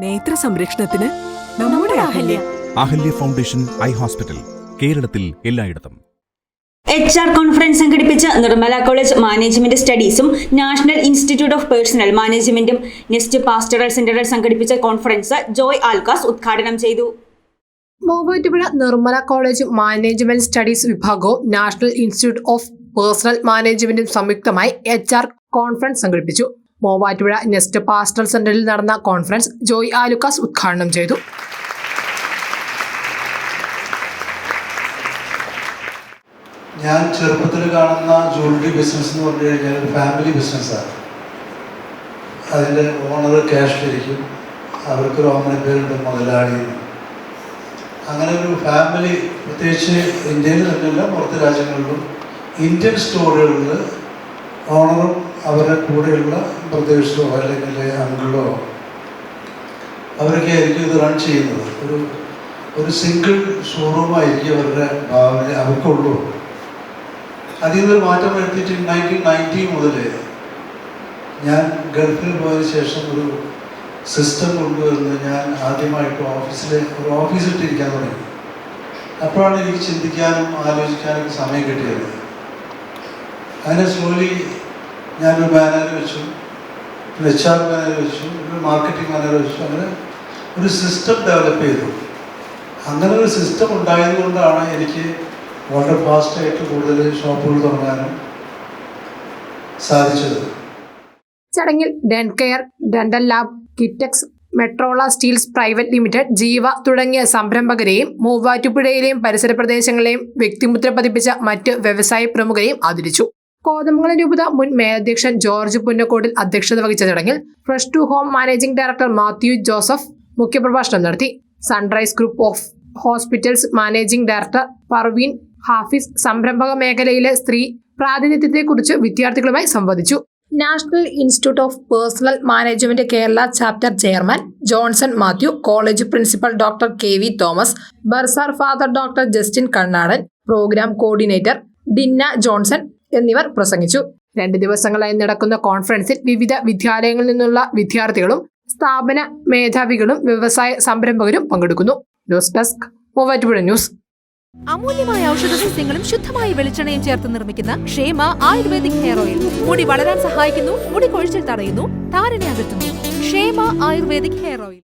നേത്ര സംരക്ഷണത്തിന് നമ്മുടെ Ahalya. Ahalya. Foundation eye hospital കേരളത്തിൽ എല്ലായിടത്തും. എച്ച് ആർ കോൺഫറൻസ് സംഘടിപ്പിച്ച നിർമ്മല കോളേജ് മാനേജ്മെന്റ് സ്റ്റഡീസും നാഷണൽ ഇൻസ്റ്റിറ്റ്യൂട്ട് ഓഫ് പേഴ്സണൽ മാനേജ്മെന്റും നെസ്റ്റ് പാസ്റ്ററൽ സെന്ററിൽ സംഘടിപ്പിച്ച കോൺഫറൻസ് ജോയ് ആൽക്കാസ് ഉദ്ഘാടനം ചെയ്തു. Muvattupuzha Nirmala college management studies വിഭാഗവും നാഷണൽ ഇൻസ്റ്റിറ്റ്യൂട്ട് ഓഫ് പേഴ്സണൽ മാനേജ്മെന്റും സംയുക്തമായി എച്ച് ആർ കോൺഫറൻസ് സംഘടിപ്പിച്ചു. മൂവാറ്റുപുഴ നെസ്റ്റ് പാസ്റ്റൽ സെന്ററിൽ നടന്ന കോൺഫറൻസ് ജോയ് ആലുക്കാസ് ഉദ്ഘാടനം ചെയ്തു. ഞാൻ ചെറുപ്പത്തിൽ കാണുന്ന ജ്വല്ലറി ബിസിനസ് എന്ന് പറഞ്ഞു കഴിഞ്ഞാൽ ഒരു ഫാമിലി ബിസിനസ്സാണ് അതിന്റെ ഓണർ ക്യാഷിലിരിക്കും അവർക്കൊരു ഓമന പേരുണ്ട് മുതലാളി. അങ്ങനെ ഒരു ഫാമിലി പ്രത്യേകിച്ച് ഇന്ത്യയിൽ തന്നെയല്ല പുറത്ത് രാജ്യങ്ങളിലും ഇന്ത്യൻ സ്റ്റോറുകളിൽ ഓണറും അവരുടെ കൂടെയുള്ള ബ്രദേഴ്സോ അല്ലെങ്കിൽ അങ്കിളോ അവരൊക്കെ ആയിരിക്കും ഇത് റൺ ചെയ്യുന്നത്. ഒരു ഒരു സിംഗിൾ ഷോറൂമായിരിക്കും അവരുടെ ഭാവന അവർക്കുള്ളൂ. അതിൽ നിന്ന് മാറ്റം വരുത്തിയിട്ട് നയന്റീൻ നയന്റി മുതൽ ഞാൻ ഗൾഫിൽ പോയതിനു ശേഷം ഒരു സിസ്റ്റം കൊണ്ടുവരുന്നത് ഞാൻ ആദ്യമായിട്ട് ഓഫീസിലെ ഒരു ഓഫീസിട്ടിരിക്കാൻ തുടങ്ങി. അപ്പോഴാണ് എനിക്ക് ചിന്തിക്കാനും ആലോചിക്കാനും സമയം കിട്ടിയത്. അങ്ങനെ സ്ലോലി ഞാനൊരു ബാനർ വെച്ചു. ഒരു എച്ച് ആർ ബാനർ വെച്ചു. ഒരു മാർക്കറ്റിംഗ് ബാനർ വെച്ചു. അങ്ങനെ ഒരു സിസ്റ്റം ഡെവലപ്പ് ചെയ്തു. അങ്ങനെ ഒരു സിസ്റ്റം ഉണ്ടായതുകൊണ്ടാണ് എനിക്ക് വളരെ ഫാസ്റ്റായിട്ട് കൂടുതൽ ഷോപ്പുകൾ തുടങ്ങാനും സാധിച്ചത്. ചടങ്ങിൽ ഡെൻകെയർ dental lab Kitex മെട്രോള steels private limited Jeeva തുടങ്ങിയ സംരംഭകരെയും മൂവാറ്റുപുഴയിലെയും പരിസര പ്രദേശങ്ങളെയും വ്യക്തിമുദ്ര പതിപ്പിച്ച മറ്റ് വ്യവസായ പ്രമുഖരെയും ആദരിച്ചു. കോതമംഗലം രൂപത മുൻ മേലധ്യക്ഷൻ ജോർജ് പുന്നക്കോട്ടിൽ അധ്യക്ഷത വഹിച്ച ചടങ്ങിൽ fresh to home managing director Mathew Joseph മുഖ്യപ്രഭാഷണം നടത്തി. Sunrise group of hospitals managing director Parveen Hafis സംരംഭക മേഖലയിലെ സ്ത്രീ പ്രാതിനിധ്യത്തെക്കുറിച്ച് വിദ്യാർത്ഥികളുമായി സംവദിച്ചു. National institute of personnel management Kerala chapter chairman Johnson Mathew college principal doctor K V Thomas bursar father doctor Justin Kannadan programme coordinator Dinna Johnson എന്നിവർ പ്രസംഗിച്ചു. രണ്ട് ദിവസങ്ങളായി നടക്കുന്ന കോൺഫറൻസിൽ വിവിധ വിദ്യാലയങ്ങളിൽ നിന്നുള്ള വിദ്യാർത്ഥികളും സ്ഥാപന മേധാവികളും വ്യവസായ സംരംഭകരും പങ്കെടുക്കുന്നു. News desk Muvattupuzha news. അമൂല്യമായ ഔഷധ സസ്യങ്ങളും ശുദ്ധമായ വെളിച്ചെണ്ണയും ചേർത്ത് നിർമ്മിക്കുന്ന ക്ഷേമ ആയുർവേദിക് ഹെയർ ഓയിൽ. മുടി വളരാൻ സഹായിക്കുന്നു മുടി കൊഴിച്ചിൽ തടയുന്നു താരനെ അകറ്റുന്നു. ക്ഷേമ ആയുർവേദിക് ഹെയർ ഓയിൽ.